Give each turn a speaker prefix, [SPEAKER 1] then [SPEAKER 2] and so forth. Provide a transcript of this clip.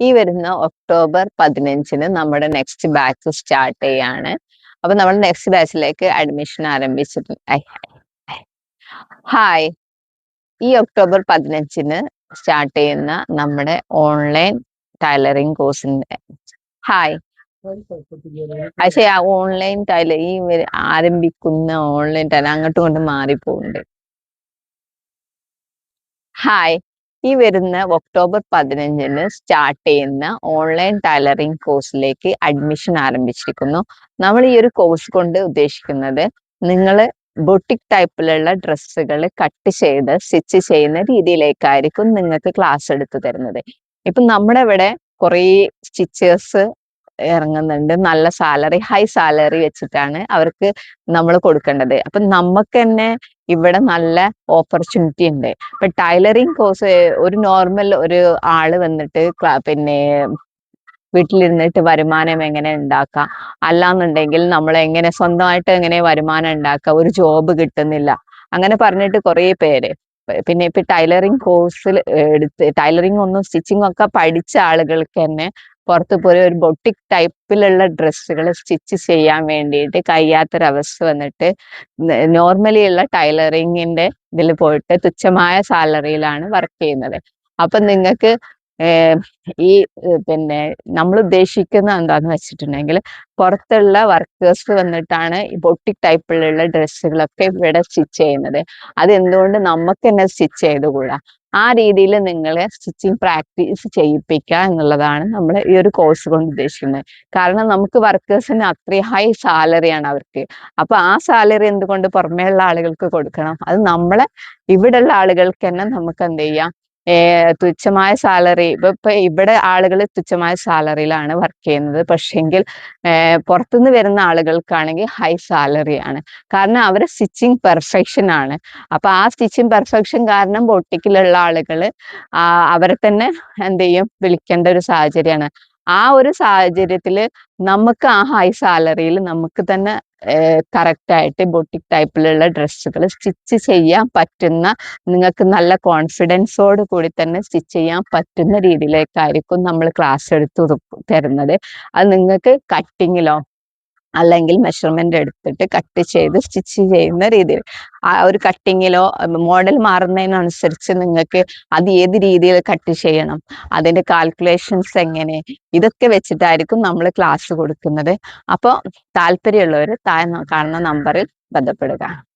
[SPEAKER 1] ഈ വരുന്ന ഒക്ടോബർ പതിനഞ്ചിന് നമ്മുടെ നെക്സ്റ്റ് ബാച്ച് സ്റ്റാർട്ട് ചെയ്യാണ്. അപ്പൊ നമ്മൾ നെക്സ്റ്റ് ബാച്ചിലേക്ക് അഡ്മിഷൻ ആരംഭിച്ചിട്ടുണ്ട് ഹായ് ഈ ഒക്ടോബർ പതിനഞ്ചിന് സ്റ്റാർട്ട് ചെയ്യുന്ന നമ്മുടെ ഓൺലൈൻ ടൈലറിംഗ് കോഴ്സിന്റെ ഹായ് പക്ഷേ ആ ഓൺലൈൻ ടൈലർ ഈ ആരംഭിക്കുന്ന ഓൺലൈൻ ടൈലർ അങ്ങോട്ടും ഇങ്ങോട്ടും മാറിപ്പോകുന്നുണ്ട് ഹായ് ഈ വരുന്ന ഒക്ടോബർ പതിനഞ്ചിന് സ്റ്റാർട്ട് ചെയ്യുന്ന ഓൺലൈൻ ടൈലറിംഗ് കോഴ്സിലേക്ക് അഡ്മിഷൻ ആരംഭിച്ചിരിക്കുന്നു. നമ്മൾ ഈ ഒരു കോഴ്സ് കൊണ്ട് ഉദ്ദേശിക്കുന്നത് നിങ്ങൾ ബൊട്ടിക് ടൈപ്പിലുള്ള ഡ്രസ്സുകൾ കട്ട് ചെയ്ത് സ്റ്റിച്ച് ചെയ്യുന്ന രീതിയിലേക്കായിരിക്കും നിങ്ങൾക്ക് ക്ലാസ് എടുത്തു തരുന്നത്. ഇപ്പം നമ്മുടെ ഇവിടെ കുറേ സ്റ്റിച്ചേഴ്സ് ഇറങ്ങുന്നുണ്ട്. നല്ല സാലറി ഹൈ സാലറി വെച്ചിട്ടാണ് അവർക്ക് നമ്മൾ കൊടുക്കേണ്ടത്. അപ്പം നമുക്ക് തന്നെ ഇവിടെ നല്ല ഓപ്പർച്യൂണിറ്റി ഉണ്ട്. ഇപ്പൊ ടൈലറിങ് കോഴ്സ് ഒരു നോർമൽ ഒരു ആൾ വന്നിട്ട് പിന്നെ വീട്ടിലിരുന്നിട്ട് വരുമാനം എങ്ങനെ ഉണ്ടാക്കാം? അല്ലാന്നുണ്ടെങ്കിൽ നമ്മൾ എങ്ങനെ സ്വന്തമായിട്ട് എങ്ങനെ വരുമാനം ഉണ്ടാക്കാം? ഒരു ജോബ് കിട്ടുന്നില്ല. അങ്ങനെ പറഞ്ഞിട്ട് കുറേ പേര്. പിന്നെ ഇപ്പൊ ടൈലറിങ് കോഴ്സിൽ എടുത്ത് ടൈലറിങ് ഒന്നും സ്റ്റിച്ചിങ് ഒക്കെ പഠിച്ച ആളുകൾക്ക് തന്നെ പുറത്ത് പോയി ഒരു ബൊട്ടിക് ടൈപ്പിലുള്ള ഡ്രസ്സുകൾ സ്റ്റിച്ച് ചെയ്യാൻ വേണ്ടിയിട്ട് കഴിയാത്തൊരവസ്ഥ വന്നിട്ട് നോർമലി ഉള്ള ടൈലറിങ്ങിന്റെ ഇതിൽ പോയിട്ട് തുച്ഛമായ സാലറിയിലാണ് വർക്ക് ചെയ്യുന്നത്. അപ്പൊ നിങ്ങൾക്ക് ഈ പിന്നെ നമ്മൾ ഉദ്ദേശിക്കുന്ന എന്താന്ന് വെച്ചിട്ടുണ്ടെങ്കിൽ പുറത്തുള്ള വർക്കേഴ്സ് വന്നിട്ടാണ് ഈ ബൊട്ടിക് ടൈപ്പിലുള്ള ഡ്രസ്സുകളൊക്കെ ഇവിടെ സ്റ്റിച്ച് ചെയ്യുന്നത്. അത് എന്തുകൊണ്ട് നമുക്ക് തന്നെ സ്റ്റിച്ച് ചെയ്തുകൂടാ? ആ രീതിയിൽ നിങ്ങളെ സ്റ്റിച്ചിങ് പ്രാക്ടീസ് ചെയ്യിപ്പിക്കുക എന്നുള്ളതാണ് നമ്മൾ ഈ ഒരു കോഴ്സ് കൊണ്ട് ഉദ്ദേശിക്കുന്നത്. കാരണം നമുക്ക് വർക്കേഴ്സിന് അത്രയും ഹൈ സാലറിയാണ് അവർക്ക്. അപ്പൊ ആ സാലറി എന്തുകൊണ്ട് പുറമേയുള്ള ആളുകൾക്ക് കൊടുക്കണം? അത് നമ്മളെ ഇവിടെയുള്ള ആളുകൾക്ക് തന്നെ നമുക്ക് എന്ത് ചെയ്യാം? തുച്ഛമായ സാലറി. ഇപ്പൊ ഇവിടെ ആളുകൾ തുച്ഛമായ സാലറിയിലാണ് വർക്ക് ചെയ്യുന്നത്. പക്ഷെങ്കിൽ പുറത്തുനിന്ന് വരുന്ന ആളുകൾക്കാണെങ്കിൽ ഹൈ സാലറി ആണ്. കാരണം അവരെ സ്റ്റിച്ചിങ് പെർഫെക്ഷൻ ആണ്. അപ്പൊ ആ സ്റ്റിച്ചിങ് പെർഫെക്ഷൻ കാരണം ബൊട്ടിക്കിലുള്ള ആളുകൾ അവരെ തന്നെ എന്ത് ചെയ്യും? വിളിക്കേണ്ട ഒരു സാഹചര്യമാണ്. ആ ഒരു സാഹചര്യത്തിൽ നമുക്ക് ആ ഹൈ സാലറിയിൽ നമുക്ക് തന്നെ കറക്റ്റ് ആയിട്ട് ബൊട്ടിക് ടൈപ്പിലുള്ള ഡ്രസ്സുകൾ സ്റ്റിച്ച് ചെയ്യാൻ പറ്റുന്ന നിങ്ങൾക്ക് നല്ല കോൺഫിഡൻസോട് കൂടി തന്നെ സ്റ്റിച്ച് ചെയ്യാൻ പറ്റുന്ന രീതിയിലേക്കായിരിക്കും നമ്മൾ ക്ലാസ് എടുത്ത് തരുന്നത്. അത് നിങ്ങൾക്ക് കട്ടിങ്ങിലോ അല്ലെങ്കിൽ മെഷർമെന്റ് എടുത്തിട്ട് കട്ട് ചെയ്ത് സ്റ്റിച്ച് ചെയ്യുന്ന രീതിയിൽ. ആ ഒരു കട്ടിങ്ങിലോ മോഡൽ മാറുന്നതിനനുസരിച്ച് നിങ്ങൾക്ക് അത് ഏത് രീതിയിൽ കട്ട് ചെയ്യണം അതിന്റെ കാൽക്കുലേഷൻസ് എങ്ങനെ ഇതൊക്കെ വെച്ചിട്ടായിരിക്കും നമ്മൾ ക്ലാസ് കൊടുക്കുന്നത്. അപ്പോൾ താല്പര്യമുള്ളവർ താഴെ കാണുന്ന നമ്പറിൽ ബന്ധപ്പെടുക.